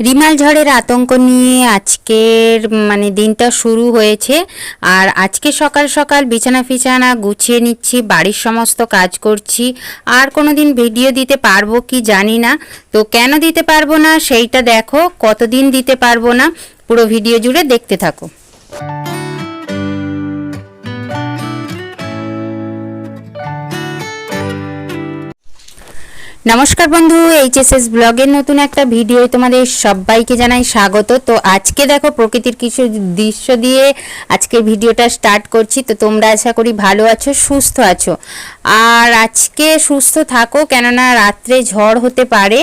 Remal ঝড়ের আতঙ্ক নিয়ে আজকের মানে দিনটা শুরু হয়েছে। আর আজকে সকাল সকাল বিছানা ফিছানা গুছিয়ে নিচ্ছি, বাড়ির সমস্ত কাজ করছি। আর কোনো দিন ভিডিও দিতে পারব কি জানি না। তো কেন দিতে পারব না, সেইটা দেখো। কতদিন দিতে পারব না, পুরো ভিডিও জুড়ে দেখতে থাকো। নমস্কার বন্ধু, এইচএসএস ব্লগের নতুন একটা ভিডিও তোমাদের সবাইকে জানাই স্বাগত। তো আজকে দেখো প্রকৃতির কিছু দৃশ্য দিয়ে আজকের ভিডিওটা স্টার্ট করছি। তো তোমরা আশা করি ভালো আছো, সুস্থ আছো। আর আজকে সুস্থ থাকো, কেননা রাত্রে ঝড় হতে পারে।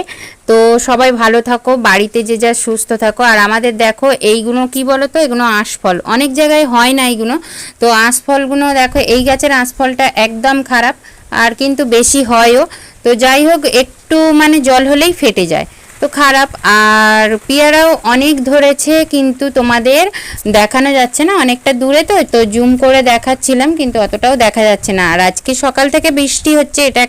তো সবাই ভালো থাকো, বাড়িতে যে যা সুস্থ থাকো। আর আমাদের দেখো এইগুলো কি বলো তো এগুলো আঁশফল। অনেক জায়গায় হয় না এইগুলো তো আঁশফলগুলো দেখো, এই গাছের আঁশফলটা একদম খারাপ। আর কিন্তু বেশি হয়ও। তো যাই হোক, একটু মানে জল হলেই ফেটে যায়। তো খারাপ। আর পেয়ারাও অনেক ধরেছে, কিন্তু তোমাদের দেখানো যাচ্ছে না। অনেকটা দূরে তো তো জুম করে দেখাচ্ছিলাম, কিন্তু অতটাও দেখা যাচ্ছে না। আর আজকে সকাল থেকে বৃষ্টি হচ্ছে, এটা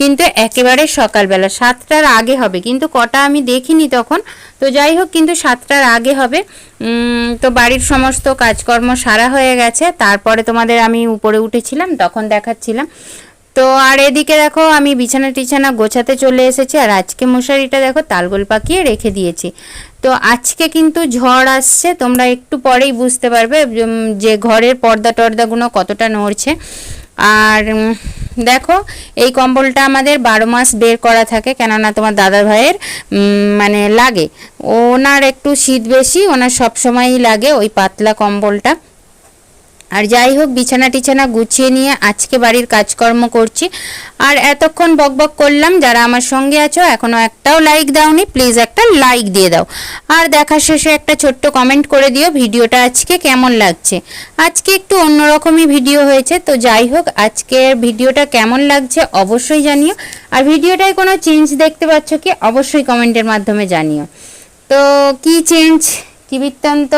কিন্তু একেবারে সকালবেলা। সাতটার আগে হবে, কিন্তু কটা আমি দেখিনি তখন। তো যাই হোক, কিন্তু সাতটার আগে হবে। তো বাড়ির সমস্ত কাজকর্ম সারা হয়ে গেছে। তারপরে তোমাদের আমি উপরে উঠেছিলাম, তখন দেখাচ্ছিলাম। তো আর এদিকে দেখো, আমি বিছানা টিছানা গোছাতে চলে এসেছি, আর আজকে মশারিটা দেখো তালগোল পাকিয়ে রেখে দিয়েছি। তো আজকে কিন্তু ঝড় আসছে, তোমরা একটু পরেই বুঝতে পারবে যে ঘরের পর্দা টর্দাগুলো কতটা নড়ছে। আর দেখো, এই কম্বলটা আমাদের বারো মাস বের করা থাকে, কেননা তোমার দাদা ভাইয়ের মানে লাগে। ওনার একটু শীত বেশি, ওনার সবসময়ই লাগে ওই পাতলা কম্বলটা। আর যাই হোক, বিছানা টিছানা গুছিয়ে নিয়ে আজকে বাড়ির কাজকর্ম করছি। আর এতক্ষণ বকবক করলাম, যারা আমার সঙ্গে আছো, এখনও একটাও লাইক দাওনি প্লিজ একটা লাইক দিয়ে দাও। আর দেখা শেষে একটা ছোট্ট কমেন্ট করে দিও, ভিডিওটা আজকে কেমন লাগছে। আজকে একটু অন্যরকমই ভিডিও হয়েছে, তো যাই হোক, আজকের ভিডিওটা কেমন লাগছে অবশ্যই জানিও। আর ভিডিওটায় কোনো চেঞ্জ দেখতে পাচ্ছ কি, অবশ্যই কমেন্টের মাধ্যমে জানিও। তো কি চেঞ্জ কি বৃত্তান্ত?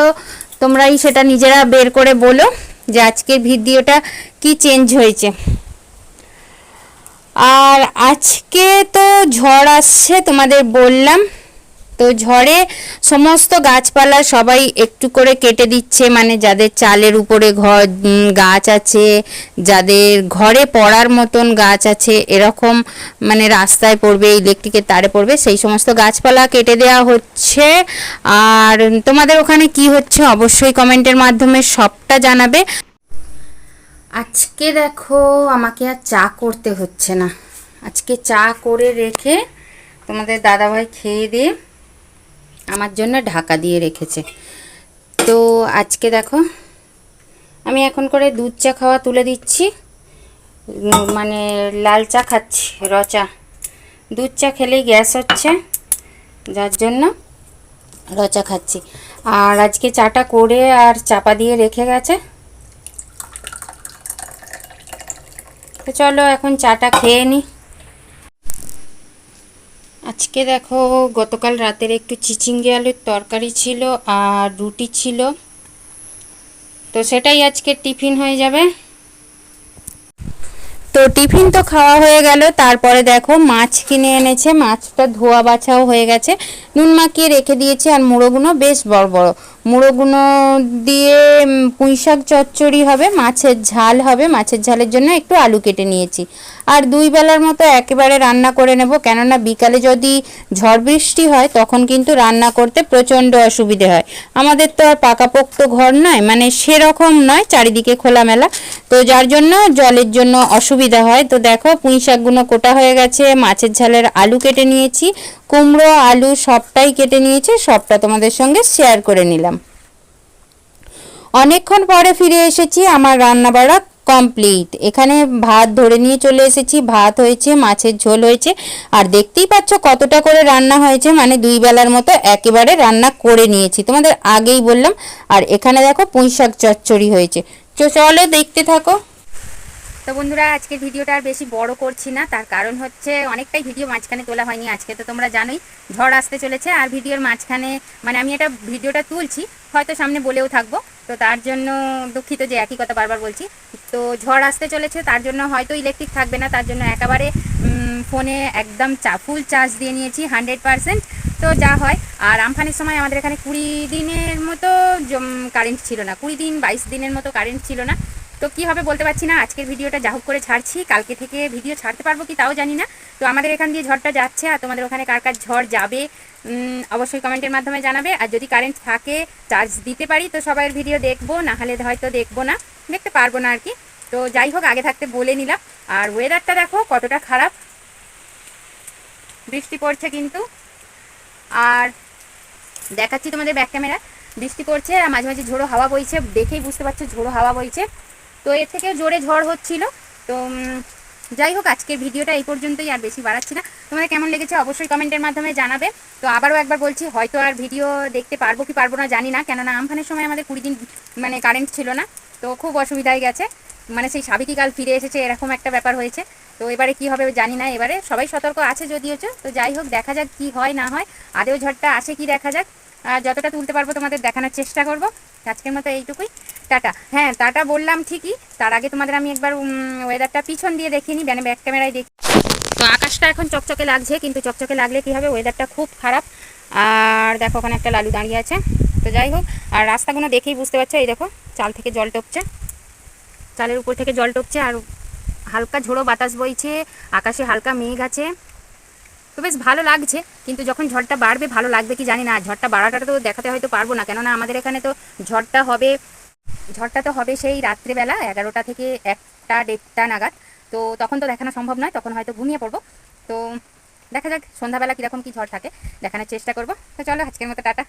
তোমরাই সেটা নিজেরা বের করে বলো। যে আজকের ভিডিওটা কি চেঞ্জ হয়েছে। আর আজকে তো ঝড় আসছে তোমাদের বললাম। তো ঝড়ে সমস্ত গাছপালা সবাই একটু করে কেটে দিচ্ছে মানে যাদের চালের উপরে ঘর গাছ আছে, যাদের ঘরে পড়ার মতন গাছ আছে, এরকম মানে রাস্তায় পড়বে, ইলেকট্রিকের তারে পড়বে, সেই সমস্ত গাছপালা কেটে দেওয়া হচ্ছে। আর তোমাদের ওখানে কি হচ্ছে অবশ্যই কমেন্টের মাধ্যমে সবটা জানাবে। আজকে দেখো, আমাকে আর চা করতে হচ্ছে না। আজকে চা করে রেখে তোমাদের দাদাভাই খেয়ে দিয়ে আমার জন্য ঢাকা দিয়ে রেখেছে। তো আজকে দেখো, আমি এখন করে দুধ চা খাওয়া তুলে দিচ্ছি। মানে লাল চা খাচ্ছি, র চা। দুধ চা খেলেই গ্যাস হচ্ছে, যার জন্য র চা খাচ্ছি। আর আজকে চাটা করে আর চাপা দিয়ে রেখে গেছে। তো চলো এখন চাটা খেয়ে নিই আজকে দেখো গতকাল রাতের একটু চিচিঙ্গে আলুর তরকারি ছিল আর রুটি ছিল। তো সেটাই আজকে টিফিন হয়ে যাবে। তো টিফিন তো খাওয়া হয়ে গেল তারপরে দেখো মাছ কিনে এনেছে মাছটা ধোয়া বাছাও হয়ে গেছে। নুন মাখিয়ে রেখে দিয়েছে আর মুড়োগুলো বেশ বড় বড়। মুড়োগুলো দিয়ে উম, পুঁই শাক চচ্চড়ি হবে মাছের ঝাল হবে মাছের ঝালের জন্য একটু আলু কেটে নিয়েছি। আর দুই বেলার মতো একেবারে রান্না করে নেব কেননা বিকালে যদি ঝড় বৃষ্টি হয় তখন কিন্তু রান্না করতে প্রচণ্ড অসুবিধে হয়। আমাদের তো আর পাকাপোক্ত ঘর নয় মানে সেরকম নয় চারিদিকে খোলামেলা। তো যার জন্য জলের জন্য অসুবিধা হয়। তো দেখো, পুঁই শাকগুলো কোটা হয়ে গেছে। মাছের ঝালের আলু কেটে নিয়েছি। কুমড়ো, আলু সবটাই কেটে নিয়েছি। সবটা তোমাদের সঙ্গে শেয়ার করে নিলাম। অনেকক্ষণ পরে ফিরে এসেছি আমার রান্না বাড়া কমপ্লিট এখানে ভাত ধরে নিয়ে চলে এসেছি। ভাত হয়েছে, মাছের ঝোল হয়েছে। আর দেখতেই পাচ্ছ কতটা করে রান্না হয়েছে। মানে দুই বেলার মতো একেবারে রান্না করে নিয়েছি। তোমাদের আগেই বললাম। আর এখানে দেখো পুঁই শাক চচ্চড়ি হয়েছে। চলো দেখতে থাকো। তো বন্ধুরা আজকে ভিডিওটা আর বেশি বড় করছি না। তার কারণ হচ্ছে অনেকটাই ভিডিও মাঝখানে তোলা হয়নি। আজকে তো তোমরা জানোই, ঝড় আসতে চলেছে। আর ভিডিওর মাঝখানে মানে আমি এটা ভিডিওটা তুলছি, হয়তো সামনে বলেও থাকব। তো তার জন্য দুঃখিত যে একই কথা বারবার বলছি। তো ঝড় আসতে চলেছে, তার জন্য হয়তো ইলেকট্রিক থাকবে না। তার জন্য একেবারে ফোনে একদম চা ফুল চার্জ দিয়ে নিয়েছি হান্ড্রেড পারসেন্ট তো যা হয়, আর আমফানের সময় আমাদের এখানে কুড়ি দিনের মতো কারেন্ট ছিল না। কুড়ি দিন, বাইশ দিনের মতো কারেন্ট ছিল না। তো কী হবে বলতে পারছি না? আজকের ভিডিওটা যা করে ছাড়ছি। কালকে থেকে ভিডিও ছাড়তে পারব কি তাও জানি না। তো আমাদের এখান দিয়ে ঝড়টা যাচ্ছে আর তোমাদের ওখানে কার কার ঝড় যাবে অবশ্যই কমেন্টের মাধ্যমে জানাবে। আর যদি কারেন্ট থাকে চার্জ দিতে পারি, তো সবাইয়ের ভিডিও দেখব, না হলে হয়তো দেখব না। দেখতে পারব না আর কি। তো যাই হোক, আগে থাকতে বলে নিলাম। আর ওয়েদারটা দেখো কতটা খারাপ। বৃষ্টি পড়ছে কিন্তু। আর দেখাচ্ছি তোমাদের ব্যাক ক্যামেরা বৃষ্টি পড়ছে, আর মাঝে মাঝে ঝোড়ো হাওয়া বইছে। দেখেই বুঝতে পারছ, ঝোড়ো হাওয়া বইছে। তো এর থেকেও জোরে ঝড় হচ্ছিল। তো যাই হোক, আজকের ভিডিওটা এই পর্যন্তই, আর বেশি বাড়াচ্ছি না। তোমাদের কেমন লেগেছে অবশ্যই কমেন্টের মাধ্যমে জানাবে। তো আবারও একবার বলছি, হয়তো আর ভিডিও দেখতে পারব কি পারব না জানি না, কেননা আমফানের সময় আমাদের কুড়ি দিন মানে কারেন্ট ছিল না, তো খুব অসুবিধায় গেছে। মানে সেই সাবিকি কাল ফিরে এসেছে, এরকম একটা ব্যাপার হয়েছে। তো এবারে কি হবে জানি না, এবারে সবাই সতর্ক আছে যদিও তো যাই হোক, দেখা যাক কি হয়, না হয়, আদেও ঝড়টা আসে কি দেখা যাক। আর যতটা তুলতে পারব তোমাদের দেখানোর চেষ্টা করব। আজকের মতো এইটুকুই। টাটা। হ্যাঁ টাটা বললাম ঠিকই। তার আগে তোমাদের আমি একবার ওয়েদারটা পিছন দিয়ে দেখিয়ে নিই ব্যাক ক্যামেরায় দেখি তো আকাশটা এখন চকচকে লাগছে, কিন্তু চকচকে লাগলে কি হবে? ওয়েদারটা খুব খারাপ। আর দেখো, ওখানে একটা লালু দাঁড়িয়ে আছে। তো যাই হোক, আর রাস্তাগুলো দেখেই বুঝতে পারছ, এই দেখো, চাল থেকে জল টপছে। চালের উপর থেকে জল টপছে, আর হালকা ঝোড়ো বাতাস বইছে, আকাশে হালকা মেঘ আছে। তো বেশ ভালো লাগছে, কিন্তু যখন ঝড়টা বাড়বে, ভালো লাগবে কি জানি না। ঝড়টা বাড়াটা তো দেখাতে হয়তো পারব না, কেননা আমাদের এখানে তো ঝড়টা হবে ঝড়টা তো হবে সেই রাত্রেবেলা, এগারোটা থেকে একটা দেড়টা নাগাদ। তো তখন তো দেখানো সম্ভব নয়, তখন হয়তো ঘুমিয়ে পড়ব। তো দেখা যাক, সন্ধ্যাবেলা কীরকম কী ঝড় থাকে, দেখানোর চেষ্টা করব। তো চলো, আজকের মতো টাটা।